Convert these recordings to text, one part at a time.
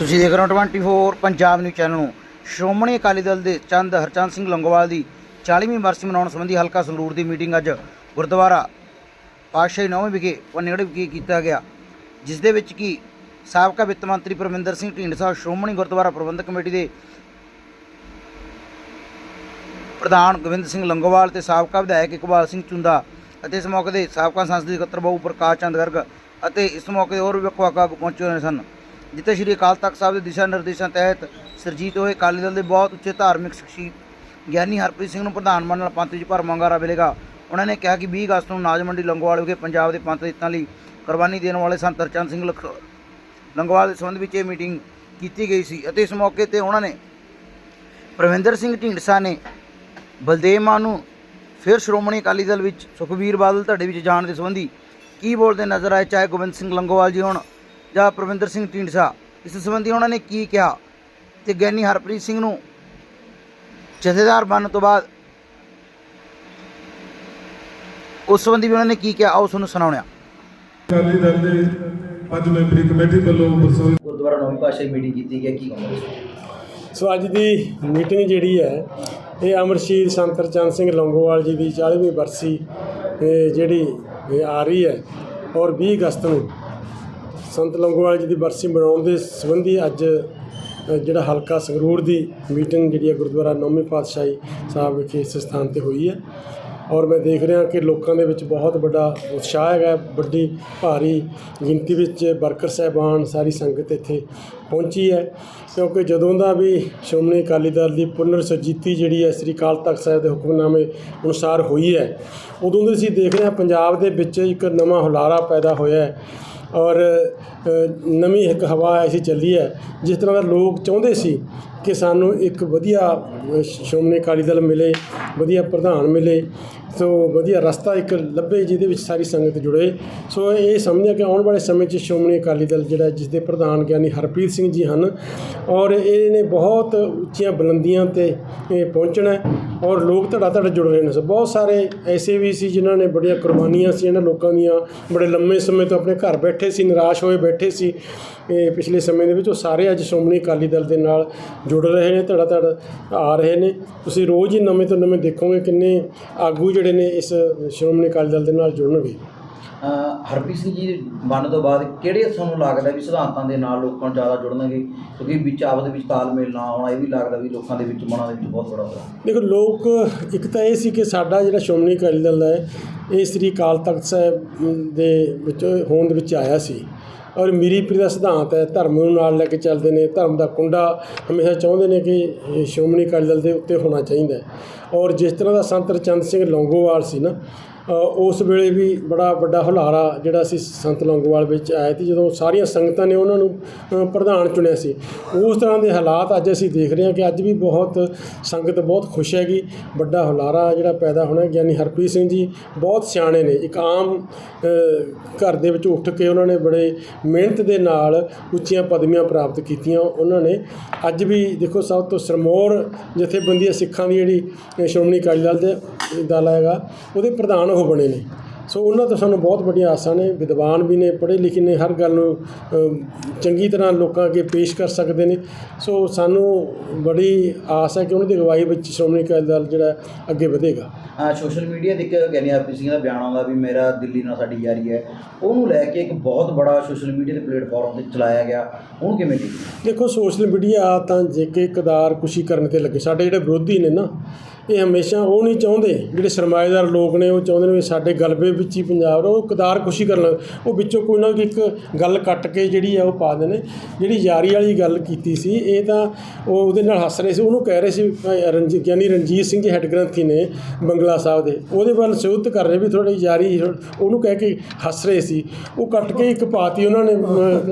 ਤੁਸੀਂ ਦੇਖ ਰਹੇ ਹੋ 24 ਪੰਜਾਬ ਨਿਊਜ਼ ਚੈਨਲ ਨੂੰ। ਸ਼੍ਰੋਮਣੀ ਅਕਾਲੀ ਦਲ ਦੇ ਚੰਦ ਹਰਚੰਦ ਸਿੰਘ ਲੰਗੋਵਾਲ ਦੀ 40ਵੀਂ ਵਰਸੀ ਮਨਾਉਣ ਸੰਬੰਧੀ ਹਲਕਾ ਸੰਗਰੂਰ ਦੀ ਮੀਟਿੰਗ ਅੱਜ ਗੁਰਦੁਆਰਾ ਪਾਤਸ਼ਾਹੀ ਨੌਵੇਂ ਵਿਖੇ ਪਨੇੜ ਵਿਖੇ ਕੀਤਾ ਗਿਆ, ਜਿਸ ਦੇ ਵਿੱਚ ਕੀ ਸਾਬਕਾ ਵਿੱਤ ਮੰਤਰੀ ਪਰਮਿੰਦਰ ਸਿੰਘ ਢੀਂਡਸਾ, ਸ਼੍ਰੋਮਣੀ ਗੁਰਦੁਆਰਾ ਪ੍ਰਬੰਧਕ ਕਮੇਟੀ ਦੇ ਪ੍ਰਧਾਨ ਗੋਬਿੰਦ ਸਿੰਘ ਲੰਗੋਵਾਲ ਤੇ ਸਾਬਕਾ ਵਿਧਾਇਕ ਇਕਬਾਲ ਸਿੰਘ ਚੁੰਦਾ ਅਤੇ ਇਸ ਮੌਕੇ ਦੇ ਸਾਬਕਾ ਸੰਸਦੀ ਸਕੱਤਰ ਬਾਬੂ ਪ੍ਰਕਾਸ਼ ਚੰਦ ਗਰਗ ਅਤੇ ਇਸ ਮੌਕੇ ਹੋਰ ਵੀ ਵੱਖ ਵੱਖ ਪਹੁੰਚੇ ਹੋਏ ਸਨ। ਜਿੱਥੇ ਸ਼੍ਰੀ ਅਕਾਲ ਤਖਤ ਸਾਹਿਬ ਦੇ ਦਿਸ਼ਾ ਨਿਰਦੇਸ਼ਾਂ ਤਹਿਤ ਸਰਜੀਤ ਹੋਏ ਅਕਾਲੀ ਦਲ ਦੇ ਬਹੁਤ ਉੱਚੇ ਧਾਰਮਿਕ ਸ਼ਖਸੀਅਤ ਗਿਆਨੀ ਹਰਪ੍ਰੀਤ ਸਿੰਘ ਨੂੰ ਪ੍ਰਧਾਨ ਮੰਨਣ ਨਾਲ ਪੰਥ ਵਿੱਚ ਭਰਮ ਮੰਗਾਰਾ ਮਿਲੇਗਾ। ਉਹਨਾਂ ਨੇ ਕਿਹਾ ਕਿ 20 ਅਗਸਤ ਨੂੰ ਨਾਜ ਮੰਡੀ ਲੰਗੋਵਾਲ ਵਿਖੇ ਪੰਜਾਬ ਦੇ ਪੰਥ ਹਿੱਤਾਂ ਲਈ ਕੁਰਬਾਨੀ ਦੇਣ ਵਾਲੇ ਸੰਤ ਹਰਚੰਦ ਸਿੰਘ ਲਖ- ਲੰਗੋਵਾਲ ਦੇ ਸੰਬੰਧ ਵਿੱਚ ਇਹ ਮੀਟਿੰਗ ਕੀਤੀ ਗਈ ਸੀ ਅਤੇ ਇਸ ਮੌਕੇ ਤੇ ਉਹਨਾਂ ਨੇ ਪ੍ਰਵਿੰਦਰ ਸਿੰਘ ਢੀਂਡਸਾ ਨੇ ਬਲਦੇਵ ਮਾਨ ਨੂੰ ਫਿਰ ਸ਼੍ਰੋਮਣੀ ਅਕਾਲੀ ਦਲ ਵਿੱਚ ਸੁਖਬੀਰ ਬਾਦਲ ਧੜੇ ਵਿੱਚ ਜਾਣ ਦੇ ਸੰਬੰਧੀ ਕੀ ਬੋਲਦੇ ਨਜ਼ਰ ਆਏ? ਚਾਹੇ ਗੋਬਿੰਦ ਸਿੰਘ ਲੰਗੋਵਾਲ ਜੀ ਹੋਣ। ਜਾਂ ਪ੍ਰਵਿੰਦਰ ਸਿੰਘ ਢੀਂਡਸਾ ਇਸ ਸੰਬੰਧੀ ਉਹਨਾਂ ਨੇ ਕੀ ਕਿਹਾ ਤੇ ਗਿਆਨੀ ਹਰਪ੍ਰੀਤ ਸਿੰਘ ਨੂੰ ਜਥੇਦਾਰ ਬਣਨ ਤੋਂ ਬਾਅਦ ਉਸ ਸੰਬੰਧੀ ਵੀ ਉਹਨਾਂ ਨੇ ਕੀ ਕਿਹਾ ਆਓ ਤੁਹਾਨੂੰ ਸੁਣਾਉਣਿਆ ਅਕਾਲੀ ਦਲ ਦੇ ਪੰਜ ਮੈਂਬਰੀ ਕਮੇਟੀ ਵੱਲੋਂ ਬਰਸੋਈ ਗੁਰਦੁਆਰਾ ਨੌਵੀਂ ਪਾਤਸ਼ਾਹੀ ਮੀਟਿੰਗ ਕੀਤੀ ਗਈ ਕੀ ਕਹੋਗੇ? ਸੋ ਅੱਜ ਦੀ ਮੀਟਿੰਗ ਜਿਹੜੀ ਹੈ ਇਹ ਅਮਰ ਸ਼ਹੀਦ ਸੰਤ ਹਰਚੰਦ ਸਿੰਘ ਲੌਂਗੋਵਾਲ ਜੀ ਦੀ 40ਵੀਂ ਬਰਸੀ ਜਿਹੜੀ ਇਹ ਆ ਰਹੀ ਹੈ ਔਰ 20 ਅਗਸਤ ਨੂੰ ਸੰਤ ਲੌਂਗੋਵਾਲ ਜੀ ਦੀ ਬਰਸੀ ਮਨਾਉਣ ਦੇ ਸੰਬੰਧੀ ਅੱਜ ਜਿਹੜਾ ਹਲਕਾ ਸੰਗਰੂਰ ਦੀ ਮੀਟਿੰਗ ਜਿਹੜੀ ਹੈ ਗੁਰਦੁਆਰਾ ਨੌਵੀਂ ਪਾਤਸ਼ਾਹੀ ਸਾਹਿਬ ਵਿਖੇ ਇਸ ਸਥਾਨ ਤੇ ਹੋਈ ਹੈ। ਔਰ ਮੈਂ ਦੇਖ ਰਿਹਾ ਕਿ ਲੋਕਾਂ ਦੇ ਵਿੱਚ ਬਹੁਤ ਵੱਡਾ ਉਤਸ਼ਾਹ ਹੈਗਾ ਵੱਡੀ ਭਾਰੀ ਗਿਣਤੀ ਵਿੱਚ ਵਰਕਰ ਸਹਿਬਾਨ ਸਾਰੀ ਸੰਗਤ ਇੱਥੇ ਪਹੁੰਚੀ ਹੈ। ਕਿਉਂਕਿ ਜਦੋਂ ਦਾ ਵੀ ਸ਼੍ਰੋਮਣੀ ਅਕਾਲੀ ਦਲ ਦੀ ਪੁਨਰ ਸੁਰਜੀਤੀ ਜਿਹੜੀ ਹੈ ਸ੍ਰੀ ਅਕਾਲ ਤਖਤ ਸਾਹਿਬ ਦੇ ਹੁਕਮਨਾਮੇ ਅਨੁਸਾਰ ਹੋਈ ਹੈ, ਉਦੋਂ ਦੇ ਅਸੀਂ ਦੇਖ ਰਹੇ ਹਾਂ ਪੰਜਾਬ ਦੇ ਵਿੱਚ ਇੱਕ ਨਵਾਂ ਹੁਲਾਰਾ ਪੈਦਾ ਹੋਇਆ ਹੈ। ਔਰ ਨਵੀਂ ਇੱਕ ਹਵਾ ਐਸੀ ਚੱਲੀ ਹੈ, ਜਿਸ ਤਰ੍ਹਾਂ ਦਾ ਲੋਕ ਚਾਹੁੰਦੇ ਸੀ ਕਿ ਸਾਨੂੰ ਇੱਕ ਵਧੀਆ ਸ਼੍ਰੋਮਣੀ ਅਕਾਲੀ ਦਲ ਮਿਲੇ, ਵਧੀਆ ਪ੍ਰਧਾਨ ਮਿਲੇ। ਸੋ ਵਧੀਆ ਰਸਤਾ ਇੱਕ ਲੱਭੇ ਜਿਹਦੇ ਵਿੱਚ ਸਾਰੀ ਸੰਗਤ ਜੁੜੇ। ਸੋ ਇਹ ਸਮਝਿਆ ਕਿ ਆਉਣ ਵਾਲੇ ਸਮੇਂ 'ਚ ਸ਼੍ਰੋਮਣੀ ਅਕਾਲੀ ਦਲ ਜਿਹੜਾ ਜਿਸ ਦੇ ਪ੍ਰਧਾਨ ਗਿਆਨੀ ਹਰਪ੍ਰੀਤ ਸਿੰਘ ਜੀ ਹਨ ਔਰ ਇਹਨੇ ਬਹੁਤ ਉੱਚੀਆਂ ਬੁਲੰਦੀਆਂ ਤੇ ਇਹ ਪਹੁੰਚਣਾ ਔਰ ਲੋਕ ਧੜਾ ਧੜ ਜੁੜ ਰਹੇ ਨੇ। ਸੋ ਬਹੁਤ ਸਾਰੇ ਐਸੇ ਵੀ ਸੀ ਜਿਨ੍ਹਾਂ ਨੇ ਬੜੀਆਂ ਕੁਰਬਾਨੀਆਂ ਸੀ। ਇਹਨਾਂ ਲੋਕਾਂ ਦੀਆਂ ਬੜੇ ਲੰਮੇ ਸਮੇਂ ਤੋਂ ਆਪਣੇ ਘਰ ਬੈਠੇ ਸੀ, ਨਿਰਾਸ਼ ਹੋਏ ਬੈਠੇ ਸੀ। ਪਿਛਲੇ ਸਮੇਂ ਦੇ ਵਿੱਚ ਉਹ ਸਾਰੇ ਅੱਜ ਸ਼੍ਰੋਮਣੀ ਅਕਾਲੀ ਦਲ ਦੇ ਨਾਲ ਜੁੜ ਰਹੇ ਨੇ ਧੜਾ ਧੜ ਆ ਰਹੇ ਨੇ। ਤੁਸੀਂ ਰੋਜ਼ ਹੀ ਨਵੇਂ ਤੋਂ ਨਵੇਂ ਦੇਖੋਗੇ ਕਿੰਨੇ ਆਗੂ ਜਿਹੜੇ ਨੇ ਇਸ ਸ਼੍ਰੋਮਣੀ ਅਕਾਲੀ ਦਲ ਦੇ ਨਾਲ ਜੁੜਨਗੇ। ਹਰਪ੍ਰੀਤ ਸਿੰਘ ਜੀ ਬਣਨ ਤੋਂ ਬਾਅਦ ਕਿਹੜੇ ਤੁਹਾਨੂੰ ਲੱਗਦਾ ਵੀ ਸਿਧਾਂਤਾਂ ਦੇ ਨਾਲ ਲੋਕਾਂ ਨੂੰ ਜ਼ਿਆਦਾ ਜੁੜਨਗੇ? ਕਿਉਂਕਿ ਵਿੱਚ ਆਪਸ ਵਿੱਚ ਤਾਲਮੇਲ ਨਾ ਆਉਣਾ ਇਹ ਵੀ ਲੱਗਦਾ ਵੀ ਲੋਕਾਂ ਦੇ ਵਿੱਚ ਮਨਾਂ ਦੇ ਵਿੱਚ ਬਹੁਤ ਬੜਾ ਹੋਇਆ ਦੇਖੋ ਲੋਕ ਇੱਕ ਤਾਂ ਇਹ ਸੀ ਕਿ ਸਾਡਾ ਜਿਹੜਾ ਸ਼੍ਰੋਮਣੀ ਅਕਾਲੀ ਦਲ ਹੈ ਇਹ ਸ੍ਰੀ ਅਕਾਲ ਤਖਤ ਸਾਹਿਬ ਦੇ ਵਿੱਚ ਹੋਂਦ ਦੇ ਵਿੱਚ ਆਇਆ ਸੀ। ਔਰ ਮੀਰੀ ਪੀਰੀ ਦਾ ਸਿਧਾਂਤ ਹੈ, ਧਰਮ ਨੂੰ ਨਾਲ ਲੈ ਕੇ ਚੱਲਦੇ ਨੇ, ਧਰਮ ਦਾ ਕੁੰਡਾ ਹਮੇਸ਼ਾ ਚਾਹੁੰਦੇ ਨੇ ਕਿ ਸ਼੍ਰੋਮਣੀ ਅਕਾਲੀ ਦਲ ਦੇ ਉੱਤੇ ਹੋਣਾ ਚਾਹੀਦਾ ਔਰ ਜਿਸ ਤਰ੍ਹਾਂ ਦਾ ਸੰਤ ਰਚੰਦ ਸਿੰਘ ਲੌਂਗੋਵਾਲ ਸੀ ਨਾ ਉਸ ਵੇਲੇ ਵੀ ਬੜਾ ਵੱਡਾ ਹੁਲਾਰਾ ਜਿਹੜਾ ਸੀ ਸੰਤ ਲੌਂਗੋਵਾਲ ਵਿੱਚ ਆਇਆ ਸੀ, ਜਦੋਂ ਸਾਰੀਆਂ ਸੰਗਤਾਂ ਨੇ ਉਹਨਾਂ ਨੂੰ ਪ੍ਰਧਾਨ ਚੁਣਿਆ ਸੀ। ਉਸ ਤਰ੍ਹਾਂ ਦੇ ਹਾਲਾਤ ਅੱਜ ਅਸੀਂ ਦੇਖ ਰਹੇ ਹਾਂ ਕਿ ਅੱਜ ਵੀ ਬਹੁਤ ਸੰਗਤ ਬਹੁਤ ਖੁਸ਼ ਹੈਗੀ। ਵੱਡਾ ਹੁਲਾਰਾ ਜਿਹੜਾ ਪੈਦਾ ਹੋਣਾ ਗਿਆਨੀ ਹਰਪ੍ਰੀਤ ਸਿੰਘ ਜੀ ਬਹੁਤ ਸਿਆਣੇ ਨੇ। ਇੱਕ ਆਮ ਘਰ ਦੇ ਵਿੱਚ ਉੱਠ ਕੇ ਉਹਨਾਂ ਨੇ ਬੜੇ ਮਿਹਨਤ ਦੇ ਨਾਲ ਉੱਚੀਆਂ ਪਦਵੀਆਂ ਪ੍ਰਾਪਤ ਕੀਤੀਆਂ। ਉਹਨਾਂ ਨੇ ਅੱਜ ਵੀ ਦੇਖੋ ਸਭ ਤੋਂ ਸਰਮੌਰ ਜਥੇਬੰਦੀ ਹੈ ਸਿੱਖਾਂ ਦੀ ਜਿਹੜੀ ਸ਼੍ਰੋਮਣੀ ਅਕਾਲੀ ਦਲ ਦੇ, ਦਲ ਹੈਗਾ, ਉਹਦੇ ਪ੍ਰਧਾਨ ਉਹ ਬਣੇ ਨੇ। ਸੋ ਉਹਨਾਂ ਤੋਂ ਸਾਨੂੰ ਬਹੁਤ ਵੱਡੀਆਂ ਆਸਾਂ ਨੇ। ਵਿਦਵਾਨ ਵੀ ਨੇ ਪੜ੍ਹੇ ਲਿਖੇ ਨੇ ਹਰ ਗੱਲ ਨੂੰ ਚੰਗੀ ਤਰ੍ਹਾਂ ਲੋਕਾਂ ਅੱਗੇ ਪੇਸ਼ ਕਰ ਸਕਦੇ ਨੇ। ਸੋ ਸਾਨੂੰ ਬੜੀ ਆਸ ਹੈ ਕਿ ਉਹਨਾਂ ਦੀ ਅਗਵਾਈ ਵਿੱਚ ਸ਼੍ਰੋਮਣੀ ਅਕਾਲੀ ਦਲ ਜਿਹੜਾ ਅੱਗੇ ਵਧੇਗਾ। ਹਾਂ ਸੋਸ਼ਲ ਮੀਡੀਆ ਤੇ ਇੱਕ ਗਿਆਨੀ ਹਰਪ੍ਰੀਤ ਸਿੰਘ ਦਾ ਬਿਆਨ ਆਉਂਦਾ ਵੀ ਮੇਰਾ ਦਿੱਲੀ ਨਾਲ ਸਾਡੀ ਯਾਰੀ ਹੈ। ਉਹਨੂੰ ਲੈ ਕੇ ਇੱਕ ਬਹੁਤ ਬੜਾ ਸੋਸ਼ਲ ਮੀਡੀਆ ਦੇ ਪਲੇਟਫਾਰਮ ਤੇ ਚਲਾਇਆ ਗਿਆ। ਉਹਨੂੰ ਕਿਵੇਂ ਦੇਖੋ ਸੋਸ਼ਲ ਮੀਡੀਆ ਤਾਂ ਜੇ ਕਿ ਇਕਦਾਰ ਕੁਸ਼ੀ ਕਰਨ ਤੇ ਲੱਗੇ। ਸਾਡੇ ਜਿਹੜੇ ਵਿਰੋਧੀ ਨੇ ਨਾ ਇਹ ਹਮੇਸ਼ਾ ਉਹ ਨਹੀਂ ਚਾਹੁੰਦੇ, ਜਿਹੜੇ ਸਰਮਾਏਦਾਰ ਲੋਕ ਨੇ, ਉਹ ਚਾਹੁੰਦੇ ਨੇ ਵੀ ਸਾਡੇ ਗਲਬੇ ਵਿੱਚ ਹੀ ਪੰਜਾਬ ਰਹੋ, ਉਹ ਕਦਾਰ ਕੁਸ਼ੀ ਕਰਨ ਲੱਗ ਉਹ ਵਿੱਚੋਂ ਕੋਈ ਨਾ ਕੋਈ ਇੱਕ ਗੱਲ ਕੱਟ ਕੇ ਜਿਹੜੀ ਆ ਉਹ ਪਾ ਦੇਣੇ ਜਿਹੜੀ ਯਾਰੀ ਵਾਲੀ ਗੱਲ ਕੀਤੀ ਸੀ, ਇਹ ਤਾਂ ਉਹ ਉਹਦੇ ਨਾਲ ਹੱਸ ਰਹੇ ਸੀ, ਉਹਨੂੰ ਕਹਿ ਰਹੇ ਸੀ, ਭਾਈ ਰਣਜੀਤ ਗਿਆਨੀ ਰਣਜੀਤ ਸਿੰਘ ਜੀ ਹੈੱਡ ਗ੍ਰੰਥੀ ਨੇ ਬੰਗਲਾ ਸਾਹਿਬ ਦੇ। ਉਹਦੇ ਵੱਲ ਸੂਤ ਕਰ ਰਹੇ ਵੀ ਥੋੜੀ ਯਾਰੀ ਉਹਨੂੰ ਕਹਿ ਕੇ ਹੱਸ ਰਹੇ ਸੀ। ਉਹ ਕੱਟ ਕੇ ਇੱਕ ਪਾਤੀ ਉਹਨਾਂ ਨੇ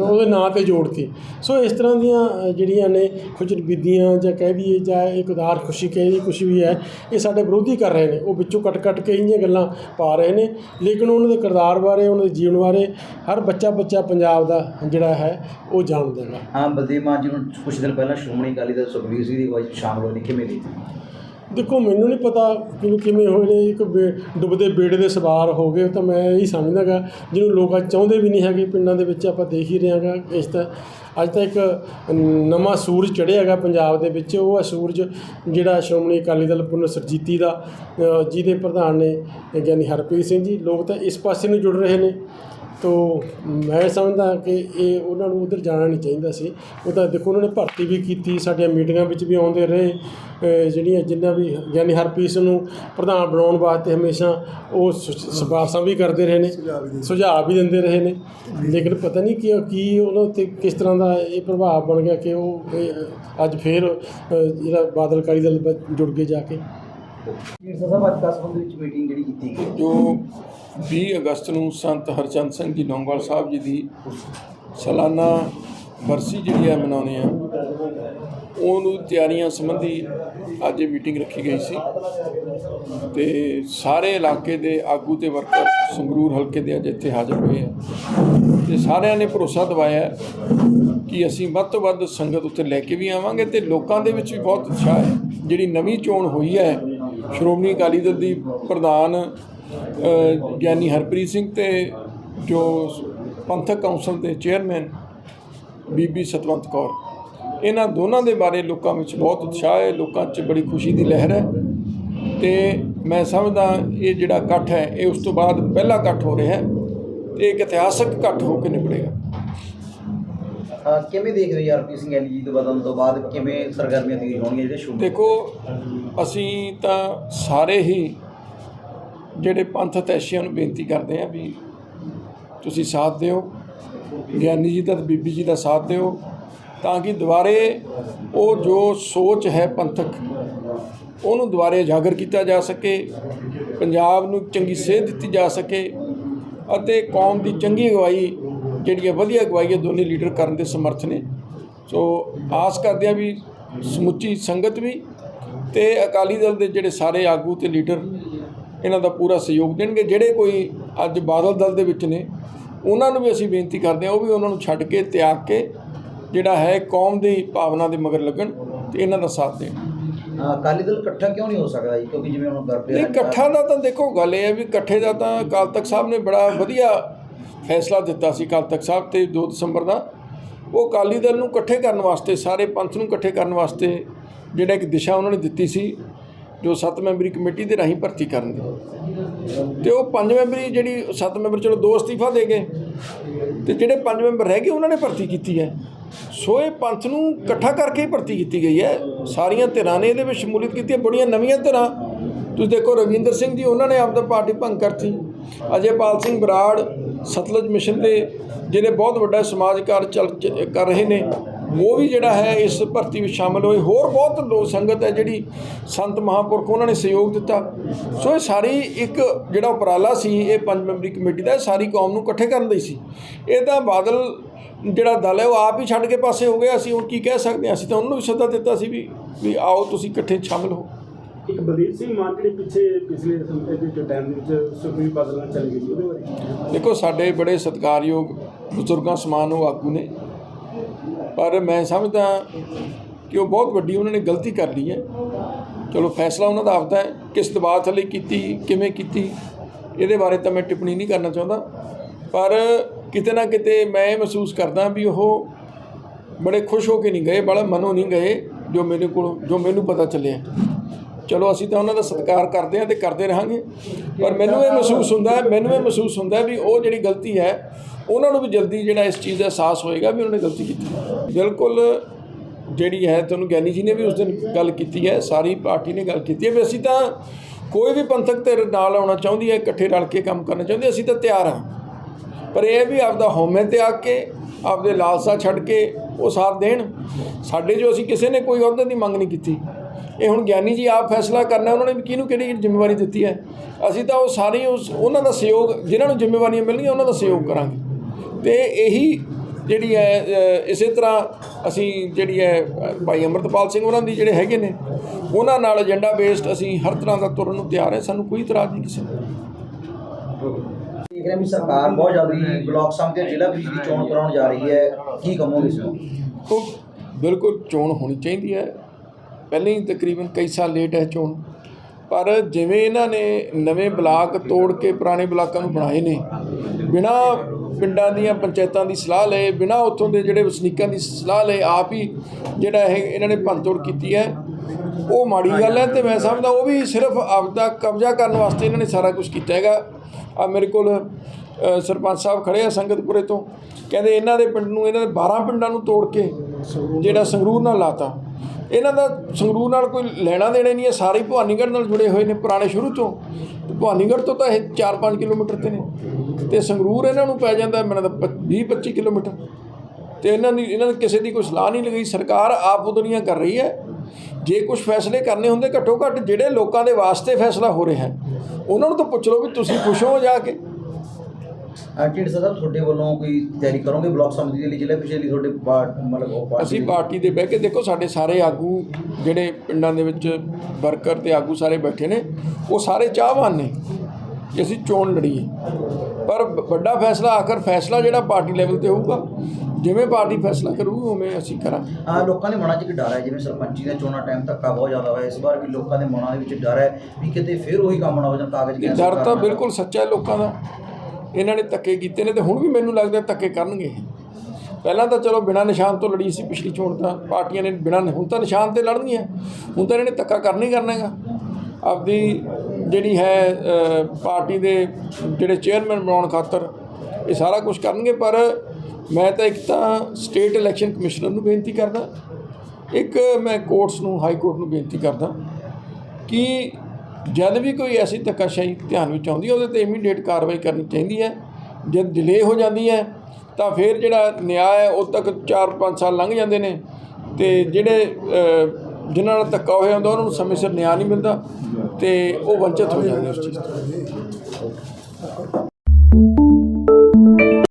ਉਹਦੇ ਨਾਂ ਤੇ ਜੋੜਤੀ ਸੋ ਇਸ ਤਰ੍ਹਾਂ ਦੀਆਂ ਜਿਹੜੀਆਂ ਨੇ ਖੁਜਰਬੀਦੀਆਂ ਜਾਂ ਕਹਿ ਦਈਏ ਜਾਂ ਇਹ ਕਦਾਰ ਖੁਸ਼ੀ ਕਹਿ ਦਈਏ, ਕੁਛ ਵੀ ਹੈ ਇਹ ਸਾਡੇ ਵਿਰੋਧੀ ਕਰ ਰਹੇ ਨੇ। ਉਹ ਵਿੱਚੋਂ ਕੱਟ ਕੱਟ ਕੇ ਇੰਨੀਆਂ ਗੱਲਾਂ ਪਾ ਰਹੇ ਨੇ। ਲੇਕਿਨ ਉਹਨਾਂ ਦੇ ਕਿਰਦਾਰ ਬਾਰੇ, ਉਹਨਾਂ ਦੇ ਜੀਵਨ ਬਾਰੇ ਹਰ ਬੱਚਾ ਬੱਚਾ ਪੰਜਾਬ ਦਾ ਜਿਹੜਾ ਹੈ, ਉਹ ਜਾਣਦਾ ਹੈਗਾ। ਹਾਂ, ਬਲਦੇਵ ਮਾਨ ਜੀ ਨੂੰ ਕੁਝ ਦਿਨ ਪਹਿਲਾਂ ਸ਼੍ਰੋਮਣੀ ਅਕਾਲੀ ਦਲ ਸੁਖਬੀਰ ਸਿੰਘ ਦੀ ਅਗਵਾਈ 'ਚ ਸ਼ਾਮਲ ਹੋਏ ਕਿਵੇਂ ਦੇਖਦੇ ਦੇਖੋ, ਮੈਨੂੰ ਨਹੀਂ ਪਤਾ ਕਿ ਕਿਵੇਂ ਹੋਏ ਨੇ, ਇੱਕ ਬੇ- ਡੁੱਬਦੇ ਬੇੜੇ ਦੇ ਸਵਾਰ ਹੋ ਗਏ, ਤਾਂ ਮੈਂ ਇਹੀ ਸਮਝਦਾਗਾ, ਜਿਹਨੂੰ ਲੋਕ ਅੱਜ ਚਾਹੁੰਦੇ ਵੀ ਨਹੀਂ ਹੈਗੇ, ਪਿੰਡਾਂ ਦੇ ਵਿੱਚ ਆਪਾਂ ਦੇਖ ਹੀ ਰਹੇ ਹਾਂਗਾ, ਇਸ ਤਾਂ ਅੱਜ ਤਾਂ ਇੱਕ ਨਵਾਂ ਸੂਰਜ ਚੜ੍ਹਿਆ ਹੈਗਾ ਪੰਜਾਬ ਦੇ ਵਿੱਚ, ਉਹ ਆ ਸੂਰਜ ਜਿਹੜਾ ਸ਼੍ਰੋਮਣੀ ਅਕਾਲੀ ਦਲ ਪੁਨਰ ਸਰਜੀਤੀ ਦਾ ਜਿਹਦੇ ਪ੍ਰਧਾਨ ਨੇ ਗਿਆਨੀ ਹਰਪ੍ਰੀਤ ਸਿੰਘ ਜੀ, ਲੋਕ ਤਾਂ ਇਸ ਪਾਸੇ ਨੂੰ ਜੁੜ ਰਹੇ ਨੇ। ਤੋ ਮੈਂ ਸਮਝਦਾ ਕਿ ਇਹ ਉਹਨਾਂ ਨੂੰ ਉਧਰ ਜਾਣਾ ਨਹੀਂ ਚਾਹੀਦਾ ਸੀ। ਉਹ ਤਾਂ ਦੇਖੋ ਉਹਨਾਂ ਨੇ ਭਰਤੀ ਵੀ ਕੀਤੀ ਸਾਡੀਆਂ ਮੀਟਿੰਗਾਂ ਵਿੱਚ ਵੀ ਆਉਂਦੇ ਰਹੇ। ਜਿਹੜੀਆਂ ਜਿੰਨਾ ਵੀ ਗਿਆਨੀ ਹਰਪ੍ਰੀਤ ਸਿੰਘ ਨੂੰ ਪ੍ਰਧਾਨ ਬਣਾਉਣ ਵਾਸਤੇ ਹਮੇਸ਼ਾ ਉਹ ਸਿਫਾਰਸ਼ਾਂ ਵੀ ਕਰਦੇ ਰਹੇ ਨੇ ਸੁਝਾਅ ਵੀ ਦਿੰਦੇ ਰਹੇ ਨੇ। ਲੇਕਿਨ ਪਤਾ ਨਹੀਂ ਕਿ ਕੀ ਉਹਨਾਂ ਉੱਤੇ ਕਿਸ ਤਰ੍ਹਾਂ ਦਾ ਇਹ ਪ੍ਰਭਾਵ ਬਣ ਗਿਆ ਕਿ ਉਹ ਅੱਜ ਫੇਰ ਜਿਹੜਾ ਬਾਦਲ ਅਕਾਲੀ ਦਲ ਜੁੜ ਕੇ ਜਾ ਕੇ। ਢੀਂਡਸਾ ਸਾਹਿਬ, ਅੱਜ 10 ਬੰਦੇ ਵਿੱਚ ਮੀਟਿੰਗ ਜਿਹੜੀ ਕੀਤੀ ਗਈ। ਜੋ 20 ਅਗਸਤ ਨੂੰ ਸੰਤ ਹਰਚੰਦ ਸਿੰਘ ਜੀ ਲੌਂਗੋਵਾਲ ਸਾਹਿਬ ਜੀ ਦੀ ਸਾਲਾਨਾ ਬਰਸੀ ਜਿਹੜੀ ਹੈ ਮਨਾਉਂਦੇ ਆ ਉਹਨੂੰ ਤਿਆਰੀਆਂ ਸੰਬੰਧੀ ਅੱਜ ਇਹ ਮੀਟਿੰਗ ਰੱਖੀ ਗਈ ਸੀ। ਤੇ ਸਾਰੇ ਇਲਾਕੇ ਦੇ ਆਗੂ ਤੇ ਵਰਕਰ ਸੰਗਰੂਰ ਹਲਕੇ ਦੇ ਅੱਜ ਇੱਥੇ ਹਾਜ਼ਰ ਹੋਏ ਆ ਤੇ ਸਾਰਿਆਂ ਨੇ ਭਰੋਸਾ ਦਿਵਾਇਆ ਕਿ ਅਸੀਂ ਵੱਧ ਤੋਂ ਵੱਧ ਸੰਗਤ ਉੱਤੇ ਲੈ ਕੇ ਵੀ ਆਵਾਂਗੇ ਤੇ ਲੋਕਾਂ ਦੇ ਵਿੱਚ ਵੀ ਬਹੁਤ ਉਤਸ਼ਾਹ ਹੈ। ਜਿਹੜੀ ਨਵੀਂ ਚੋਣ ਹੋਈ ਹੈ ਸ਼੍ਰੋਮਣੀ ਅਕਾਲੀ ਦਲ ਦੀ ਪ੍ਰਧਾਨ ਗਿਆਨੀ ਹਰਪ੍ਰੀਤ ਸਿੰਘ ਤੇ ਜੋ ਪੰਥਕ ਕੌਂਸਲ ਦੇ ਚੇਅਰਮੈਨ ਬੀਬੀ ਸਤਵੰਤ ਕੌਰ। ਇਹਨਾਂ ਦੋਨਾਂ ਦੇ ਬਾਰੇ ਲੋਕਾਂ ਵਿੱਚ ਬਹੁਤ ਉਤਸ਼ਾਹ ਹੈ, ਲੋਕਾਂ 'ਚ ਬੜੀ ਖੁਸ਼ੀ ਦੀ ਲਹਿਰ ਹੈ ਤੇ ਮੈਂ ਸਮਝਦਾ ਇਹ ਜਿਹੜਾ ਇਕੱਠ ਹੈ, ਇਹ ਉਸ ਤੋਂ ਬਾਅਦ ਪਹਿਲਾ ਇਕੱਠ ਹੋ ਰਿਹਾ ਹੈ ਤੇ ਇੱਕ ਇਤਿਹਾਸਕ ਇਕੱਠ ਹੋ ਕੇ ਨਿਬੜੇਗਾ। ਅਹ, ਕਿਵੇਂ ਦੇਖਦੇ ਹੋ ਯਾਰ ਸਿੰਘ ਐਲੀ ਜੀ ਬਦਲਣ ਤੋਂ ਬਾਅਦ ਕਿਵੇਂ ਸਰਗਰਮੀਆਂ ਤੇਜ਼ ਹੋਣਗੀਆਂ ਜਿਹੜੇ ਸ਼ੁਰੂ? ਦੇਖੋ, ਅਸੀਂ ਤਾਂ ਸਾਰੇ ਹੀ ਜਿਹੜੇ ਪੰਥ ਤੈਸ਼ੀਆਂ ਨੂੰ ਬੇਨਤੀ ਕਰਦੇ ਹਾਂ ਵੀ ਤੁਸੀਂ ਸਾਥ ਦਿਓ, ਗਿਆਨੀ ਜੀ ਦਾ ਤੇ ਬੀਬੀ ਜੀ ਦਾ ਸਾਥ ਦਿਓ, ਤਾਂ ਕਿ ਦੁਬਾਰੇ ਉਹ ਜੋ ਸੋਚ ਹੈ ਪੰਥਕ, ਉਹਨੂੰ ਦੁਬਾਰੇ ਉਜਾਗਰ ਕੀਤਾ ਜਾ ਸਕੇ, ਪੰਜਾਬ ਨੂੰ ਚੰਗੀ ਸੇਧ ਦਿੱਤੀ ਜਾ ਸਕੇ ਅਤੇ ਕੌਮ ਦੀ ਚੰਗੀ ਅਗਵਾਈ ਜਿਹੜੀ ਹੈ ਵਧੀਆ ਅਗਵਾਈ ਹੈ ਦੋਨੇ ਲੀਡਰ ਕਰਨ ਦੇ ਸਮਰਥ ਨੇ। ਸੋ ਆਸ ਕਰਦੇ ਹਾਂ ਵੀ ਸਮੁੱਚੀ ਸੰਗਤ ਵੀ ਤੇ ਅਕਾਲੀ ਦਲ ਦੇ ਜਿਹੜੇ ਸਾਰੇ ਆਗੂ ਤੇ ਲੀਡਰ ਇਹਨਾਂ ਦਾ ਪੂਰਾ ਸਹਿਯੋਗ ਦੇਣਗੇ। ਜਿਹੜੇ ਕੋਈ ਅੱਜ ਬਾਦਲ ਦਲ ਦੇ ਵਿੱਚ ਨੇ ਉਹਨਾਂ ਨੂੰ ਵੀ ਅਸੀਂ ਬੇਨਤੀ ਕਰਦੇ ਹਾਂ ਉਹ ਵੀ ਉਹਨਾਂ ਨੂੰ ਛੱਡ ਕੇ ਤਿਆਗ ਕੇ ਜਿਹੜਾ ਹੈ ਕੌਮ ਦੀ ਭਾਵਨਾ ਦੇ ਮਗਰ ਲੱਗਣ ਤੇ ਇਹਨਾਂ ਦਾ ਸਾਥ ਦੇਣ। ਅਕਾਲੀ ਦਲ ਇਕੱਠਾ ਕਿਉਂ ਨਹੀਂ ਹੋ ਸਕਦਾ ਜੀ? ਕਿਉਂਕਿ ਜਿਵੇਂ ਹੁਣ ਇਹ ਗਰਪੇ ਇਕੱਠਾ ਦਾ ਤਾਂ ਦੇਖੋ ਗੱਲ ਇਹ ਹੈ ਵੀ ਇਕੱਠੇ ਦਾ ਤਾਂ ਅਕਾਲ ਤਖਤ ਸਾਹਿਬ ਨੇ ਬੜਾ ਵਧੀਆ ਫੈਸਲਾ ਦਿੱਤਾ ਸੀ ਅਕਾਲ ਤਖਤ ਸਾਹਿਬ ਤੇ 2 ਦਸੰਬਰ ਦਾ। ਉਹ ਅਕਾਲੀ ਦਲ ਨੂੰ ਇਕੱਠੇ ਕਰਨ ਵਾਸਤੇ, ਸਾਰੇ ਪੰਥ ਨੂੰ ਇਕੱਠੇ ਕਰਨ ਵਾਸਤੇ ਜਿਹੜਾ ਇੱਕ ਦਿਸ਼ਾ ਉਹਨਾਂ ਨੇ ਦਿੱਤੀ ਸੀ, ਜੋ ਸੱਤ ਮੈਂਬਰੀ ਕਮੇਟੀ ਦੇ ਰਾਹੀਂ ਭਰਤੀ ਕਰਨ ਦੀ ਤੇ ਉਹ ਪੰਜ ਮੈਂਬਰੀ ਜਿਹੜੀ ਸੱਤ ਮੈਂਬਰ, ਚਲੋ ਦੋ ਅਸਤੀਫਾ ਦੇ ਗਏ। ਤੇ ਜਿਹੜੇ ਪੰਜ ਮੈਂਬਰ ਰਹਿ ਗਏ, ਉਹਨਾਂ ਨੇ ਭਰਤੀ ਕੀਤੀ ਹੈ। ਸੋ ਇਹ ਪੰਥ ਨੂੰ ਇਕੱਠਾ ਕਰਕੇ ਭਰਤੀ ਕੀਤੀ ਗਈ ਹੈ। ਸਾਰੀਆਂ ਧਿਰਾਂ ਨੇ ਇਹਦੇ ਵਿੱਚ ਸ਼ਮੂਲੀਅਤ ਕੀਤੀ ਹੈ। ਬੜੀਆਂ ਨਵੀਆਂ ਧਿਰਾਂ। ਤੁਸੀਂ ਦੇਖੋ ਰਵਿੰਦਰ ਸਿੰਘ ਜੀ, ਉਹਨਾਂ ਨੇ ਆਪਦਾ ਪਾਰਟੀ ਭੰਗ ਕਰਤੀ। ਅਜੇਪਾਲ ਸਿੰਘ ਬਰਾੜ ਸਤਲਜ ਮਿਸ਼ਨ ਦੇ ਜਿਹੜੇ ਬਹੁਤ ਵੱਡਾ ਸਮਾਜ ਕਾਰਜ ਚੱਲ ਚ- ਕਰ ਰਹੇ ਨੇ, ਉਹ ਵੀ ਜਿਹੜਾ ਹੈ ਇਸ ਭਰਤੀ ਵਿੱਚ ਸ਼ਾਮਲ ਹੋਏ। ਹੋਰ ਬਹੁਤ ਲੋਕ ਸੰਗਤ ਹੈ ਜਿਹੜੀ ਸੰਤ ਮਹਾਂਪੁਰਖ, ਉਹਨਾਂ ਨੇ ਸਹਿਯੋਗ ਦਿੱਤਾ। ਸੋ ਇਹ ਸਾਰੀ ਇੱਕ ਜਿਹੜਾ ਉਪਰਾਲਾ ਸੀ, ਇਹ ਪੰਜ ਮੈਂਬਰੀ ਕਮੇਟੀ ਦਾ, ਇਹ ਸਾਰੀ ਕੌਮ ਨੂੰ ਇਕੱਠੇ ਕਰਨ ਦੀ ਸੀ। ਇਹ ਤਾਂ ਬਾਦਲ ਜਿਹੜਾ ਦਲ ਹੈ, ਉਹ ਆਪ ਹੀ ਛੱਡ ਕੇ ਪਾਸੇ ਹੋ ਗਿਆ। ਅਸੀਂ ਹੁਣ ਕੀ ਕਹਿ ਸਕਦੇ ਹਾਂ? ਅਸੀਂ ਤਾਂ ਉਹਨਾਂ ਨੂੰ ਵੀ ਸੱਦਾ ਦਿੱਤਾ ਸੀ ਵੀ ਵੀ ਆਓ, ਤੁਸੀਂ ਇਕੱਠੇ ਸ਼ਾਮਲ ਹੋ। ਇੱਕ ਬਲਦੀਪ ਸਿੰਘ ਮਾਨ ਜਿਹੜੇ ਪਿੱਛੇ ਪਿਛਲੇ ਦੇ ਟਾਈਮ ਦੇ ਵਿੱਚ ਸੁਖਬੀਰ ਬਾਦਲ ਨਾਲ ਚਲੇ ਗਏ ਸੀ, ਉਹਦੇ ਬਾਰੇ ਦੇਖੋ, ਸਾਡੇ ਬੜੇ ਸਤਿਕਾਰਯੋਗ ਬਜ਼ੁਰਗਾਂ, ਸਮਾਨ ਉਹ ਆਗੂ ਨੇ। ਪਰ ਮੈਂ ਸਮਝਦਾ ਕਿ ਉਹ ਬਹੁਤ ਵੱਡੀ ਉਹਨਾਂ ਨੇ ਗਲਤੀ ਕਰ ਲਈ ਹੈ। ਚਲੋ, ਫੈਸਲਾ ਉਹਨਾਂ ਦਾ ਆਪਦਾ ਹੈ। ਕਿਸ ਦਬਾਅ ਥੱਲੇ ਕੀਤੀ, ਕਿਵੇਂ ਕੀਤੀ, ਇਹਦੇ ਬਾਰੇ ਤਾਂ ਮੈਂ ਟਿੱਪਣੀ ਨਹੀਂ ਕਰਨਾ ਚਾਹੁੰਦਾ। ਪਰ ਕਿਤੇ ਨਾ ਕਿਤੇ ਮੈਂ ਇਹ ਮਹਿਸੂਸ ਕਰਦਾ ਵੀ ਉਹ ਬੜੇ ਖੁਸ਼ ਹੋ ਕੇ ਨਹੀਂ ਗਏ, ਬੜਾ ਮਨੋਂ ਨਹੀਂ ਗਏ ਜੋ ਮੇਰੇ ਕੋਲ, ਜੋ ਮੈਨੂੰ ਪਤਾ ਚੱਲਿਆ। ਚਲੋ ਅਸੀਂ ਤਾਂ ਉਹਨਾਂ ਦਾ ਸਤਿਕਾਰ ਕਰਦੇ ਹਾਂ ਤੇ ਕਰਦੇ ਰਹਾਂਗੇ। ਪਰ ਮੈਨੂੰ ਇਹ ਮਹਿਸੂਸ ਹੁੰਦਾ ਹੈ, ਮੈਨੂੰ ਇਹ ਮਹਿਸੂਸ ਹੁੰਦਾ ਵੀ ਉਹ ਜਿਹੜੀ ਗਲਤੀ ਹੈ, ਉਹਨਾਂ ਨੂੰ ਵੀ ਜਲਦੀ ਜਿਹੜਾ ਇਸ ਚੀਜ਼ ਦਾ ਅਹਿਸਾਸ ਹੋਏਗਾ ਵੀ ਉਹਨਾਂ ਨੇ ਗਲਤੀ ਕੀਤੀ। ਬਿਲਕੁਲ ਜਿਹੜੀ ਹੈ, ਤੁਹਾਨੂੰ ਗਿਆਨੀ ਜੀ ਨੇ ਵੀ ਉਸ ਦਿਨ ਗੱਲ ਕੀਤੀ ਹੈ, ਸਾਰੀ ਪਾਰਟੀ ਨੇ ਗੱਲ ਕੀਤੀ ਹੈ ਵੀ ਅਸੀਂ ਤਾਂ ਕੋਈ ਵੀ ਪੰਥਕ ਧਿਰ ਨਾਲ ਆਉਣਾ ਚਾਹੁੰਦੀ ਹੈ, ਇਕੱਠੇ ਰਲ ਕੇ ਕੰਮ ਕਰਨਾ ਚਾਹੁੰਦੇ ਅਸੀਂ ਤਾਂ ਤਿਆਰ ਹਾਂ। ਪਰ ਇਹ ਵੀ ਆਪਦਾ ਹਉਮੈ ਤਿਆਗ ਕੇ, ਆਪਦੇ ਲਾਲਸਾ ਛੱਡ ਕੇ ਉਹ ਸਾਥ ਦੇਣ। ਸਾਡੇ ਜੋ ਅਸੀਂ ਕਿਸੇ ਨੇ ਕੋਈ ਅਹੁਦੇ ਦੀ ਮੰਗ ਨਹੀਂ ਕੀਤੀ। ਇਹ ਹੁਣ ਗਿਆਨੀ ਜੀ ਆਪ ਫੈਸਲਾ ਕਰਨਾ ਉਹਨਾਂ ਨੇ ਵੀ ਕਿਹਨੂੰ ਕਿਹੜੀ ਜ਼ਿੰਮੇਵਾਰੀ ਦਿੱਤੀ ਹੈ? ਅਸੀਂ ਤਾਂ ਉਹ ਸਾਰੀ ਉਸ ਉਹਨਾਂ ਦਾ ਸਹਿਯੋਗ ਜਿਨ੍ਹਾਂ ਨੂੰ ਜ਼ਿੰਮੇਵਾਰੀਆਂ ਮਿਲਣਗੀਆਂ ਉਹਨਾਂ ਦਾ ਸਹਿਯੋਗ ਕਰਾਂਗੇ। ਤੇ ਇਹੀ ਜਿਹੜੀ ਹੈ ਇਸੇ ਤਰ੍ਹਾਂ ਅਸੀਂ ਜਿਹੜੀ ਹੈ ਭਾਈ ਅਮਰਤਪਾਲ ਸਿੰਘ ਉਹਨਾਂ ਦੀ ਜਿਹੜੇ ਹੈਗੇ ਨੇ ਉਹਨਾਂ ਨਾਲ ਏਜੰਡਾ ਬੇਸਡ ਅਸੀਂ ਹਰ ਤਰ੍ਹਾਂ ਦਾ ਤੁਰਨ ਨੂੰ ਤਿਆਰ ਹੈ ਸਾਨੂੰ ਕੋਈ ਇਤਰਾਜ਼ ਨਹੀਂ ਕਿਸੇ ਨੂੰ। ਦੇਖ ਰਹੇ ਵੀ ਸਰਕਾਰ ਬਹੁਤ ਜਲਦੀ ਬਲਾਕ ਸੰਮਤੀ ਤੇ ਜ਼ਿਲ੍ਹਾ ਪ੍ਰੀਸ਼ਦ ਦੀ ਚੋਣ ਕਰਾਉਣ ਜਾ ਰਹੀ ਹੈ। ਕੀ ਕਹੋਗੇ ਇਸ ਨੂੰ? ਬਿਲਕੁਲ ਚੋਣ ਹੋਣੀ ਚਾਹੀਦੀ ਹੈ। ਪਹਿਲਾਂ ਹੀ ਤਕਰੀਬਨ ਕਈ ਸਾਲ ਲੇਟ ਹੈ ਚੋਣ। ਪਰ ਜਿਵੇਂ ਇਹਨਾਂ ਨੇ ਨਵੇਂ ਬਲਾਕ ਤੋੜ ਕੇ ਪੁਰਾਣੇ ਬਲਾਕਾਂ ਨੂੰ ਬਣਾਏ ਨੇ, ਬਿਨਾ ਪਿੰਡਾਂ ਦੀਆਂ ਪੰਚਾਇਤਾਂ ਦੀ ਸਲਾਹ ਲਏ, ਬਿਨਾ ਉੱਥੋਂ ਦੇ ਜਿਹੜੇ ਵਸਨੀਕਾਂ ਦੀ ਸਲਾਹ ਲਏ, ਆਪ ਹੀ ਜਿਹੜਾ ਇਹ ਇਹਨਾਂ ਨੇ ਭੰਨਤੋੜ ਕੀਤੀ ਹੈ, ਉਹ ਮਾੜੀ ਗੱਲ ਹੈ ਤੇ ਮੈਂ ਸਮਝਦਾ ਉਹ ਵੀ ਸਿਰਫ ਆਪਦਾ ਕਬਜ਼ਾ ਕਰਨ ਵਾਸਤੇ ਇਹਨਾਂ ਨੇ ਸਾਰਾ ਕੁਝ ਕੀਤਾ ਹੈਗਾ। ਆ ਮੇਰੇ ਕੋਲ ਸਰਪੰਚ ਸਾਹਿਬ ਖੜੇ ਆ ਸੰਗਤਪੁਰੇ ਤੋਂ, ਕਹਿੰਦੇ ਇਹਨਾਂ ਦੇ ਪਿੰਡ ਨੂੰ, ਇਹਨਾਂ ਦੇ 12 ਪਿੰਡਾਂ ਨੂੰ ਤੋੜ ਕੇ ਜਿਹੜਾ ਸੰਗਰੂਰ ਨਾਲ ਲਾਤਾ। ਇਹਨਾਂ ਦਾ ਸੰਗਰੂਰ ਨਾਲ ਕੋਈ ਲੈਣਾ ਦੇਣਾ ਨਹੀਂ ਹੈ, ਸਾਰੇ ਭਵਾਨੀਗੜ੍ਹ ਨਾਲ ਜੁੜੇ ਹੋਏ ਨੇ ਪੁਰਾਣੇ ਸ਼ੁਰੂ ਤੋਂ। ਭਵਾਨੀਗੜ੍ਹ ਤੋਂ ਤਾਂ ਇਹ 4-5 ਕਿਲੋਮੀਟਰ ਤੇ ਨੇ। ਤੇ ਸੰਗਰੂਰ ਇਹਨਾਂ ਨੂੰ ਪੈ ਜਾਂਦਾ ਮੈਨੂੰ ਤਾਂ 20-25 ਕਿਲੋਮੀਟਰ। ਤੇ ਇਹਨਾਂ ਦੀ, ਇਹਨਾਂ ਨੇ ਕਿਸੇ ਦੀ ਕੋਈ ਸਲਾਹ ਨਹੀਂ ਲਗਾਈ। ਸਰਕਾਰ ਆਪ ਉਦਨੀਆਂ ਕਰ ਰਹੀ ਹੈ। ਜੇ ਕੁਝ ਫੈਸਲੇ ਕਰਨੇ ਹੁੰਦੇ ਘੱਟੋ ਘੱਟ ਜਿਹੜੇ ਲੋਕਾਂ ਦੇ ਵਾਸਤੇ ਫੈਸਲਾ ਹੋ ਰਿਹਾ ਹੈ, ਉਹਨਾਂ ਨੂੰ ਤਾਂ ਪੁੱਛ ਲਓ ਵੀ ਤੁਸੀਂ ਖੁਸ਼ ਹੋ ਜਾ ਕੇ। ਢੀਂਡ ਸਾਹਿਬ ਤੁਹਾਡੇ ਵੱਲੋਂ ਕੋਈ ਤਿਆਰੀ ਕਰੋਗੇ? ਬਲਾਕ ਸਮਿਤੀ ਦੇ ਲਈ ਜ਼ਿਲ੍ਹਾ ਪਿਛੇ ਲਈ ਤੁਹਾਡੇ ਪਾਰਟ ਮਤਲਬ ਅਸੀਂ ਪਾਰਟੀ ਦੇ ਬਹਿ ਕੇ ਦੇਖੋ ਸਾਡੇ ਸਾਰੇ ਆਗੂ ਜਿਹੜੇ ਪਿੰਡਾਂ ਦੇ ਵਿੱਚ ਵਰਕਰ ਤੇ ਆਗੂ ਸਾਰੇ ਬੈਠੇ ਨੇ ਉਹ ਸਾਰੇ ਚਾਹਵਾਨ ਨੇ ਕਿ ਅਸੀਂ ਚੋਣ ਲੜੀਏ। ਪਰ ਵੱਡਾ ਫੈਸਲਾ ਆਖਰ ਫੈਸਲਾ ਜਿਹੜਾ ਪਾਰਟੀ ਲੈਵਲ ਤੇ ਹੋਊਗਾ ਜਿਵੇਂ ਪਾਰਟੀ ਫੈਸਲਾ ਕਰੂਗੀ ਉਵੇਂ ਅਸੀਂ ਕਰਾਂਗੇ। ਆ ਲੋਕਾਂ ਦੇ ਮਨਾਂ 'ਚ ਇੱਕ ਡਰ ਹੈ ਜਿਵੇਂ ਸਰਪੰਚੀ ਦਾ ਚੋਣਾਂ ਟਾਈਮ ਧੱਕਾ ਬਹੁਤ ਜ਼ਿਆਦਾ ਹੋਇਆ ਇਸ ਵਾਰ ਵੀ ਲੋਕਾਂ ਦੇ ਮਨਾਂ ਦੇ ਵਿੱਚ ਡਰ ਹੈ ਵੀ ਕਿਤੇ ਫਿਰ ਉਹੀ ਕੰਮ ਨਾ ਹੋ ਜਾਣ ਕਾਗਜ਼ ਡਰ ਤਾਂ ਬਿਲਕੁਲ ਸੱਚਾ ਹੈ ਲੋਕਾਂ ਦਾ। ਇਹਨਾਂ ਨੇ ਧੱਕੇ ਕੀਤੇ ਨੇ ਤੇ ਹੁਣ ਵੀ ਮੈਨੂੰ ਲੱਗਦਾ ਧੱਕੇ ਕਰਨਗੇ। ਪਹਿਲਾਂ ਤਾਂ ਚਲੋ ਬਿਨਾਂ ਨਿਸ਼ਾਨ ਤੋਂ ਲੜੀ ਸੀ ਪਿਛਲੀ ਚੋਣ ਤਾਂ, ਪਾਰਟੀਆਂ ਨੇ ਬਿਨਾਂ ਹੁਣ ਤਾਂ ਨਿਸ਼ਾਨ ਤੇ ਲੜਨੀਆਂ ਹੁਣ ਤਾਂ ਇਹਨਾਂ ਨੇ ਧੱਕਾ ਕਰਨਾ ਹੀ ਕਰਨਾ ਹੈਗਾ। ਆਪਦੀ ਜਿਹੜੀ ਹੈ ਪਾਰਟੀ ਦੇ ਜਿਹੜੇ ਚੇਅਰਮੈਨ ਬਣਾਉਣ ਖਾਤਰ ਇਹ ਸਾਰਾ ਕੁਝ ਕਰਨਗੇ, ਪਰ ਮੈਂ ਤਾਂ ਇੱਕ ਤਾਂ ਸਟੇਟ ਇਲੈਕਸ਼ਨ ਕਮਿਸ਼ਨਰ ਨੂੰ ਬੇਨਤੀ ਕਰਦਾ। ਇੱਕ ਮੈਂ ਕੋਰਟਸ ਨੂੰ, ਹਾਈ ਕੋਰਟ ਨੂੰ ਬੇਨਤੀ ਕਰਦਾ ਕਿ ਜਦ ਵੀ ਕੋਈ ਐਸੀ ਧੱਕਾਸ਼ਾਹੀ ਧਿਆਨ ਵਿੱਚ ਆਉਂਦੀ ਹੈ, ਉਹਦੇ ਤੇ ਇਮੀਡੀਏਟ ਕਾਰਵਾਈ ਕਰਨੀ ਚਾਹੀਦੀ ਹੈ। ਜਦ ਡਿਲੇ ਹੋ ਜਾਂਦੀ ਹੈ, ਤਾਂ ਫਿਰ ਜਿਹੜਾ ਨਿਆਂ ਹੈ, ਉਹ ਤੱਕ 4-5 ਸਾਲ ਲੰਘ ਜਾਂਦੇ ਨੇ। ਤੇ ਜਿਹੜੇ ਜਿਨ੍ਹਾਂ ਨਾਲ ਧੱਕਾ ਹੋਇਆ ਹੁੰਦਾ, ਉਹਨਾਂ ਨੂੰ ਸਮੇਂ ਸਿਰ ਨਿਆਂ ਨਹੀਂ ਮਿਲਦਾ ਤੇ ਉਹ ਵੰਚਿਤ ਹੋ ਜਾਂਦੇ ਉਸ ਚੀਜ਼ ਤੋਂ।